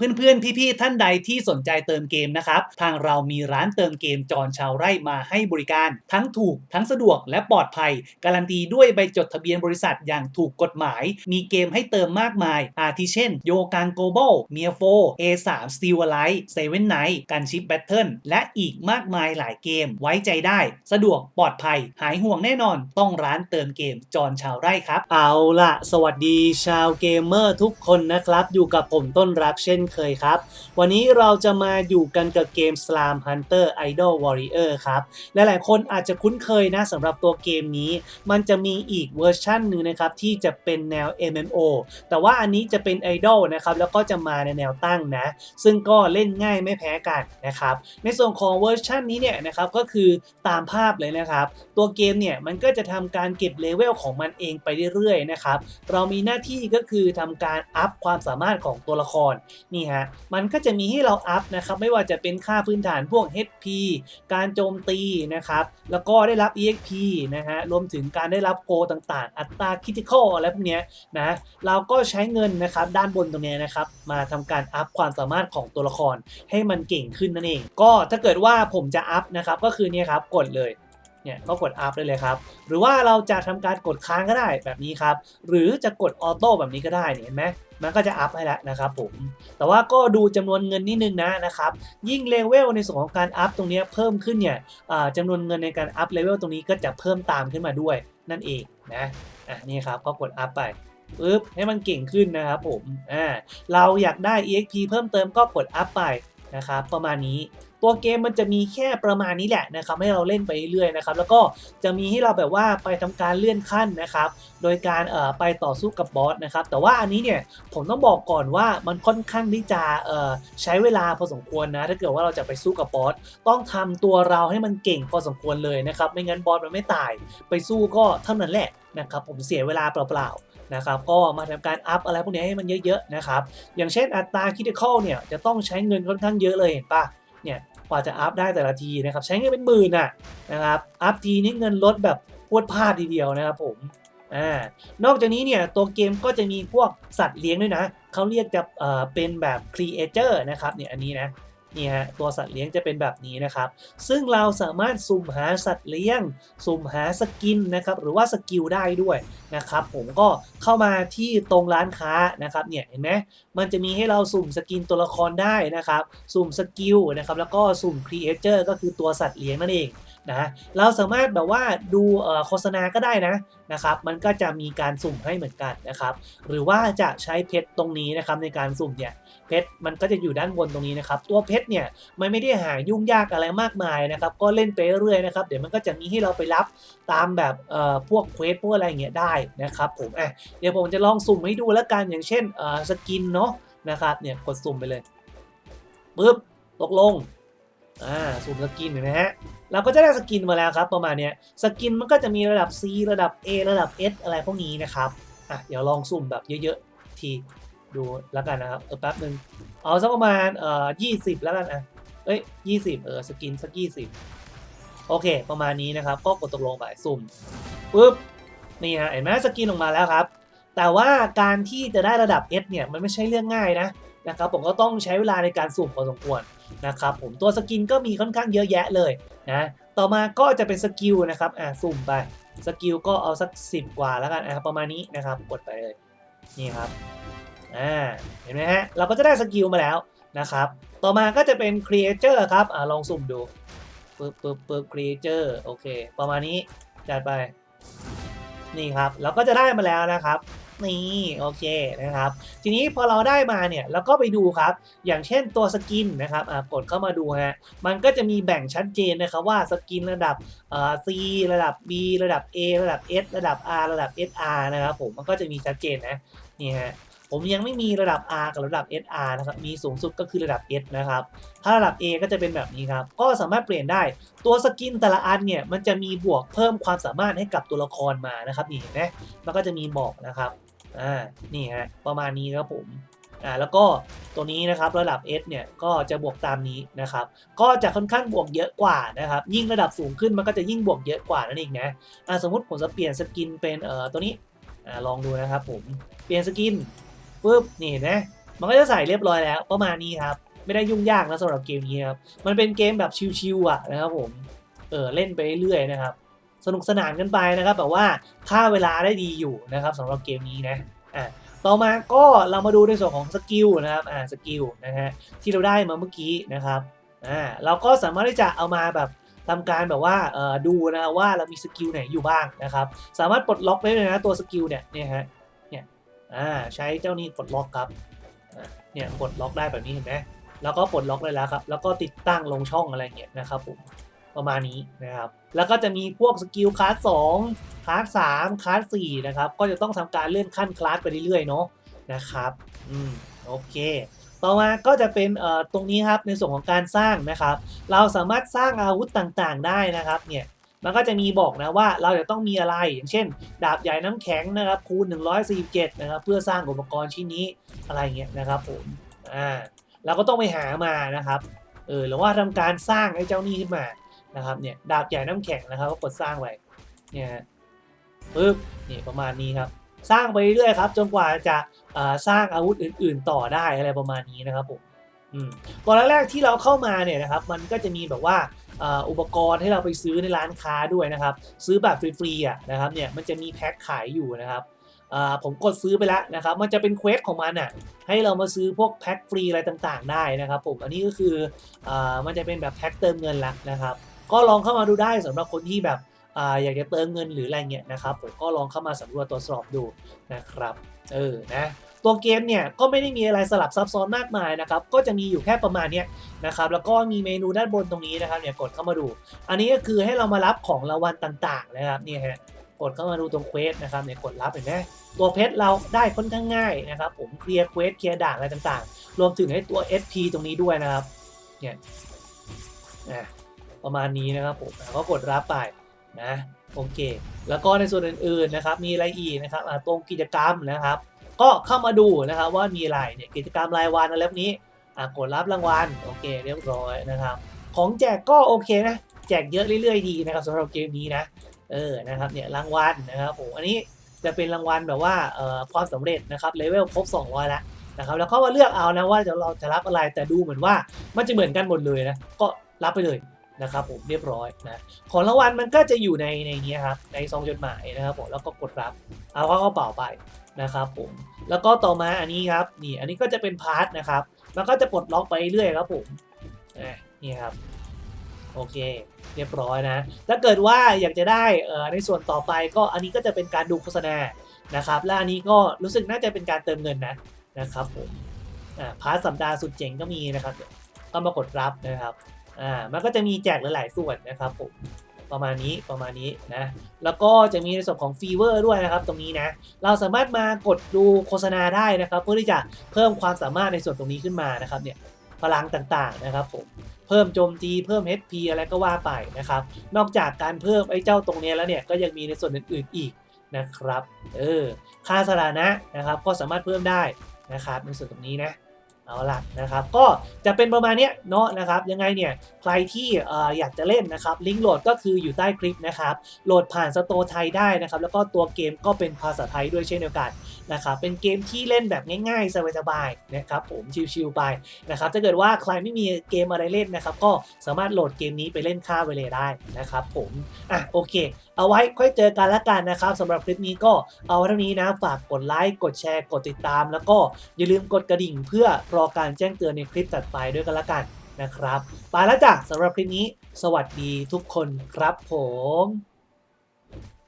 เพื่อนๆ พี่ๆ ท่านใดที่สนใจเติมเกมนะครับ ทางเรามีร้านเติมเกมจอนชาวไร่มาให้บริการ ทั้งถูกทั้งสะดวกและปลอดภัย การันตีด้วยใบจดทะเบียนบริษัทอย่างถูกกฎหมาย มีเกมให้เติมมากมาย อาทิเช่น โยกังโกลบอลเมียโฟ A3 Steel Alive Seven Night กันชิปแบทเทิลและอีกมากมายหลายเกมไว้ใจได้ สะดวกปลอดภัย หายห่วงแน่นอน ต้องร้านเติมเกมจอนชาวไร่ครับ เอาล่ะ สวัสดีชาวเกมเมอร์ทุกคนนะครับ อยู่กับผมต้นรักเช่นเคยครับ วันนี้เราจะมาอยู่กันกับเกม Slam Hunter Idol Warrior ครับหลายๆคนอาจจะคุ้นเคยนะสำหรับตัวเกมนี้ มันจะมีอีกเวอร์ชันหนึ่งนะครับที่จะเป็นแนว MMO แต่ว่าอันนี้จะเป็น Idol นะครับแล้วก็จะมาในแนวตั้งนะ ซึ่งก็เล่นง่ายไม่แพ้กันนะครับ ในส่วนของเวอร์ชันนี้เนี่ยนะครับก็คือตามภาพเลยนะครับ ตัวเกมเนี่ยมันก็จะทำการเก็บเลเวลของมันเองไปเรื่อยๆนะครับ เรามีหน้าที่ก็คือทำการอัพความสามารถของตัวละครนี่ฮะมันก็จะมีให้เราอัพนะครับไม่ว่าจะเป็นค่าพื้นฐานพวก HP การโจมตีนะครับแล้วก็ได้รับ EXP นะฮะรวมถึงการได้รับโกต่างๆ อัตราคิติคอลอะไรพวกเนี้ยนะเราก็ใช้เงินนะครับด้านบนตรงเนี้ยนะครับมาทำการอัพความสามารถของตัวละครให้มันเก่งขึ้นนั่นเอง ก็ถ้าเกิดว่าผมจะอัพนะครับก็คือเนี่ยครับกดเลย เนี่ยก็กดอัพได้เลยครับ หรือว่าเราจะทำการกดค้างก็ได้แบบนี้ครับ หรือจะกดออโต้แบบนี้ก็ได้เนี่ยเห็นไหมมันก็จะอัพให้แล้วนะครับผม แต่ว่าก็ดูจำนวนเงินนิดนึงนะนะครับ ยิ่งเลเวลในส่วนของการอัพตรงนี้เพิ่มขึ้นเนี่ยจำนวนเงินในการอัพเลเวลตรงนี้ก็จะเพิ่มตามขึ้นมาด้วยนั่นเองนะ อะนี่ครับก็กดอัพไปปึ๊บให้มันเก่งขึ้นนะครับผม อ่า เราอยากได้ EXP เพิ่มเติมก็กดอัพไปนะครับประมาณนี้ ตัวเกมมันจะมีแค่ประมาณนี้แหละนะครับให้เราเล่นไปเรื่อยๆนะครับแล้วก็จะมีให้เราแบบว่าไปทำการเลื่อนขั้นนะครับ โดยการเอ่อไปต่อสู้กับบอสนะครับแต่ว่าอันนี้เนี่ยผมต้องบอกก่อนว่ามันค่อนข้างที่จะเอ่อใช้เวลาพอสมควรนะถ้าเกิดว่าเราจะไปสู้กับบอสต้องทำตัวเราให้มันเก่งพอสมควรเลยนะครับไม่งั้นบอสมันไม่ตาย ไปสู้ก็เท่านั้นแหละนะครับผมเสียเวลาเปล่าๆนะครับก็มาทำการอัพอะไรพวกนี้ให้มันเยอะๆนะครับอย่างเช่นอัตราคิดคอลเนี่ยจะต้องใช้เงินค่อนข้างเยอะเลยเห็นปะเนี่ย กว่าจะอัพได้แต่ละทีนะครับ ใช้เงินเป็นหมื่นอะนะครับอัพทีนี้เงินลดแบบพวดพลาดทีเดียวนะครับผมอ่านอกจากนี้เนี่ยตัวเกมก็จะมีพวกสัตว์เลี้ยงด้วยนะเขาเรียกจะเอ่อเป็นแบบครีเอเจอร์นะครับเนี่ยอันนี้นะ นี่ฮะตัวสัตว์เลี้ยงจะเป็นแบบนี้นะครับ ซึ่งเราสามารถสุ่มหาสัตว์เลี้ยง สุ่มหาสกินนะครับหรือว่าสกิลได้ด้วยนะครับผมก็เข้ามาที่ตรงร้านค้านะครับเนี่ยเห็นไหมมันจะมีให้เราสุ่มสกินตัวละครได้นะครับ สุ่มสกิลนะครับแล้วก็สุ่มครีเอเจอร์ก็คือตัวสัตว์เลี้ยงนั่นเอง นะเราสามารถแบบว่าดูโฆษณาก็ได้นะนะครับ มันก็จะมีการสุ่มให้เหมือนกันนะครับ หรือว่าจะใช้เพชรตรงนี้นะครับในการสุ่มเนี่ยเพชรมันก็จะอยู่ด้านบนตรงนี้นะครับ ตัวเพชรเนี่ยมันไม่ได้หายุ่งยากอะไรมากมายนะครับ ก็เล่นไปเรื่อยนะครับ เดี๋ยวมันก็จะมีให้เราไปรับตามแบบเอ่อพวกเควสพวกอะไรเงี้ยได้นะครับผมอะเดี๋ยวผมจะลองสุ่มให้ดูแล้วกันอย่างเช่นเอ่อสกินเนาะนะครับเนี่ยกดสุ่มไปเลยปึ๊บตกลง อ่าสุ่มสกินเห็นไหมฮะเราก็จะได้สกินมาแล้วครับประมาณเนี้ยสกินมันก็จะมีระดับ C ระดับ A ระดับ S อะไรพวกนี้นะครับอะเดี๋ยวลองสุ่มแบบเยอะๆทีดูแล้วกันนะครับเออแป๊บนึงเอาสักประมาณเอ่อยี่สิบแล้วกันอะเอ้ยยี่สิบเออสกินสักยี่สิบโอเค ประมาณนี้นะครับ ก็กดตกลงไปสุ่มปุ๊บนี่ฮะเห็นไหมสกินออกมาแล้วครับ แต่ว่าการที่จะได้ระดับ S เนี่ยมันไม่ใช่เรื่องง่ายนะนะครับผมก็ต้องใช้เวลาในการสุ่มพอสมควรนะครับผมตัวสกินก็มีค่อนข้างเยอะแยะเลยนะต่อมาก็จะเป็นสกิลนะครับอะสุ่มไปสกิลก็เอาสัก 10 กว่าแล้วกันอะประมาณนี้นะครับกดไปเลยนี่ครับอ่าเห็นไหมฮะเราก็จะได้สกิลมาแล้วนะครับต่อมาก็จะเป็น creature ครับอะลองสุ่มดูปึ๊บปึ๊บปึ๊บ creature โอเคประมาณนี้จัดไป นี่ครับเราก็จะได้มาแล้วนะครับ นี่โอเคนะครับ ทีนี้พอเราได้มาเนี่ยเราก็ไปดูครับ อย่างเช่นตัวสกินนะครับกดเข้ามาดูฮะมันก็จะมีแบ่งชัดเจนนะครับว่าสกินระดับเอ่อ C ระดับ B ระดับ A ระดับ S ระดับ R ระดับ SR นะครับผมมันก็จะมีชัดเจนนะนี่ฮะ ผมยังไม่มีระดับ R กับระดับ SR นะครับ มีสูงสุดก็คือระดับ S นะครับ ถ้าระดับ A ก็จะเป็นแบบนี้ครับ ก็สามารถเปลี่ยนได้ ตัวสกินแต่ละอันเนี่ยมันจะมีบวกเพิ่มความสามารถให้กับตัวละครมานะครับนี่เห็นไหมมันก็จะมีบอกนะครับ อ่า นี่ฮะ ประมาณนี้ครับผม อ่า แล้วก็ตัวนี้นะครับระดับ S เนี่ยก็จะบวกตามนี้นะครับ ก็จะค่อนข้างบวกเยอะกว่านะครับ ยิ่งระดับสูงขึ้นมันก็จะยิ่งบวกเยอะกว่านั่นเองนะ อ่า สมมติผมจะเปลี่ยนสกินเป็นเอ่อตัวนี้ อ่า ลองดูนะครับผม เปลี่ยนสกิน ปุ๊บนี่นไหมมันก็จะใส่เรียบร้อยแล้วประมาณนี้ครับ ไม่ได้ยุ่งยากนะสำหรับเกมนี้ครับ มันเป็นเกมแบบชิวๆอะนะครับผมเออเล่นไปเรื่อยๆนะครับ สนุกสนานกันไปนะครับแบบว่าฆ่าเวลาได้ดีอยู่นะครับสำหรับเกมนี้นะอะต่อมาก็เรามาดูในส่วนของสกิลนะครับอ่าสกิลนะฮะที่เราได้มาเมื่อกี้นะครับอ่าเราก็สามารถที่จะเอามาแบบทำการแบบว่าเออดูนะว่าเรามีสกิลไหนอยู่บ้างนะครับ สามารถปลดล็อกได้เลยนะตัวสกิลเนี่ยเนี่ยฮะ อ่าใช้เจ้านี้ปลดล็อกครับเนี่ยปลดล็อกได้แบบนี้เห็นไหมแล้วก็ปลดล็อกได้แล้วครับ แล้วก็ติดตั้งลงช่องอะไรเงี้ยนะครับผมประมาณนี้นะครับ แล้วก็จะมีพวกสกิลคลาสสองคลาสสามคลาสสี่นะครับ ก็จะต้องทำการเลื่อนขั้นคลาสไปเรื่อยๆเนาะนะครับอืมโอเค ต่อมาก็จะเป็นเอ่อตรงนี้ครับในส่วนของการสร้างนะครับ เราสามารถสร้างอาวุธต่างๆได้นะครับเนี่ย มันก็จะมีบอกนะว่าเราจะต้องมีอะไรอย่างเช่น ดาบใหญ่น้ำแข็งนะครับคูณ 147นะครับเพื่อสร้างอุปกรณ์ชิ้นนี้อะไรเงี้ยนะครับผมอ่าเราก็ต้องไปหามานะครับเออหรือว่าทำการสร้างไอ้เจ้านี้ขึ้นมานะครับเนี่ยดาบใหญ่น้ำแข็งนะครับก็กดสร้างไว้เนี่ยปึ๊บนี่ประมาณนี้ครับสร้างไปเรื่อยครับจนกว่าจะสร้างอาวุธอื่น ๆ ต่อได้อะไรประมาณนี้นะครับผมอืมตอนแรกๆที่เราเข้ามาเนี่ยนะครับ มันก็จะมีแบบว่า อุปกรณ์ให้เราไปซื้อในร้านค้าด้วยนะครับ ซื้อแบบฟรีๆอะนะครับเนี่ยมันจะมีแพ็คขายอยู่นะครับผมกดซื้อไปแล้วนะครับ มันจะเป็นเควสของมันอะ ให้เรามาซื้อพวกแพ็คฟรีอะไรต่างๆ ได้นะครับผม อันนี้ก็คืออมันจะเป็นแบบแพ็คเติมเงินละนะครับ ก็ลองเข้ามาดูได้สำหรับคนที่แบบ อยากจะเติมเงินหรืออะไรเงี้ยนะครับผมก็ลองเข้ามาสำรวจตรวจสอบดูนะครับเออนะตัวเกมเนี่ยก็ไม่ได้มีอะไรสลับซับซ้อนมากมายนะครับก็จะมีอยู่แค่ประมาณเนี้ยนะครับแล้วก็มีเมนูด้านบนตรงนี้นะครับเนี่ยกดเข้ามาดู อันนี้ก็คือให้เรามารับของรางวัลต่างๆนะครับนี่ฮะกดเข้ามาดูตรงเควสนะครับเนี่ยกดรับเห็นไหมตัวเพชรเราได้ค่อนข้างง่ายนะครับผมเคลียร์เควสเคลียร์ด่านอะไรต่างๆ รวมถึงให้ตัว SP ตรงนี้ด้วยนะครับเนี่ยประมาณนี้นะครับผมแล้วก็กดรับไป นะโอเค แล้วก็ในส่วนอื่นๆนะครับมีอะไรอีกนะครับตรงกิจกรรมนะครับ ก็เข้ามาดูนะครับว่ามีอะไรเนี่ยกิจกรรมรายวันอะไรพวกนี้อะกดรับรางวัลโอเคเรียบร้อยนะครับ ของแจกก็โอเคนะแจกเยอะเรื่อยๆดีนะครับสำหรับเกมนี้นะเออนะครับเนี่ยรางวัลนะครับผมอันนี้จะเป็นรางวัลแบบว่าเอ่อความสำเร็จนะครับเลเวลครบ 200 แล้วนะครับแล้วก็มาเลือกเอานะว่าจะเราจะรับอะไรแต่ดูเหมือนว่ามันจะเหมือนกันหมดเลยนะก็รับไปเลย นะครับผมเรียบร้อยนะของรางวัลมันก็จะอยู่ในในนี้ครับในซองจดหมายนะครับผมแล้วก็กดรับเอาเข้ากระเป๋าไปนะครับผมแล้วก็ต่อมาอันนี้ครับนี่อันนี้ก็จะเป็นพาร์ทนะครับมันก็จะปลดล็อกไปเรื่อยครับผมนี่ครับโอเค เรียบร้อยนะ ถ้าเกิดว่าอยากจะได้เอ่อในส่วนต่อไปก็อันนี้ก็จะเป็นการดูโฆษณานะครับและอันนี้ก็รู้สึกน่าจะเป็นการเติมเงินนะนะครับผมพาร์ทสัปดาห์สุดเจ๋งก็มีนะครับก็มากดรับนะครับ อ่ามันก็จะมีแจกหลาย ๆ ส่วนนะครับผมประมาณนี้ประมาณนี้นะแล้วก็จะมีในส่วนของฟีเวอร์ด้วยนะครับตรงนี้นะเราสามารถมากดดูโฆษณาได้นะครับ เพื่อที่จะเพิ่มความสามารถในส่วนตรงนี้ขึ้นมานะครับเนี่ยพลังต่างๆนะครับผมเพิ่มโจมตีเพิ่ม HP อะไรก็ว่าไปนะครับ นอกจากการเพิ่มไอ้เจ้าตรงนี้แล้วเนี่ยก็ยังมีในส่วนอื่นๆอีกนะครับเออค่าสถานะนะครับก็สามารถเพิ่มได้นะครับในส่วนตรงนี้นะ เอาล่ะนะครับก็จะเป็นประมาณนี้เนาะนะครับยังไงเนี่ยใครที่ออยากจะเล่นนะครับลิงก์โหลดก็คืออยู่ใต้คลิปนะครับโหลดผ่านสโตร์ไทยได้นะครับแล้วก็ตัวเกมก็เป็นภาษาไทยด้วยเช่นเดียวกันนะครับเป็นเกมที่เล่นแบบง่ายๆสบายๆนะครับผมชิวๆไปนะครับถ้าเกิดว่าใครไม่มีเกมอะไรเล่นนะครับก็สามารถโหลดเกมนี้ไปเล่นค่าเวลาได้นะครับผมอะโอเค เอาไว้ค่อยเจอกันละกันนะครับสำหรับคลิปนี้ก็เอาเท่านี้นะฝากกดไลค์กดแชร์กดติดตาม แล้วก็อย่าลืมกดกระดิ่งเพื่อรออการแจ้งเตือนในคลิปตัดไปด้วยกันละกันนะครับ ไปแล้วจ้ะสำหรับคลิปนี้ สวัสดีทุกคนครับผม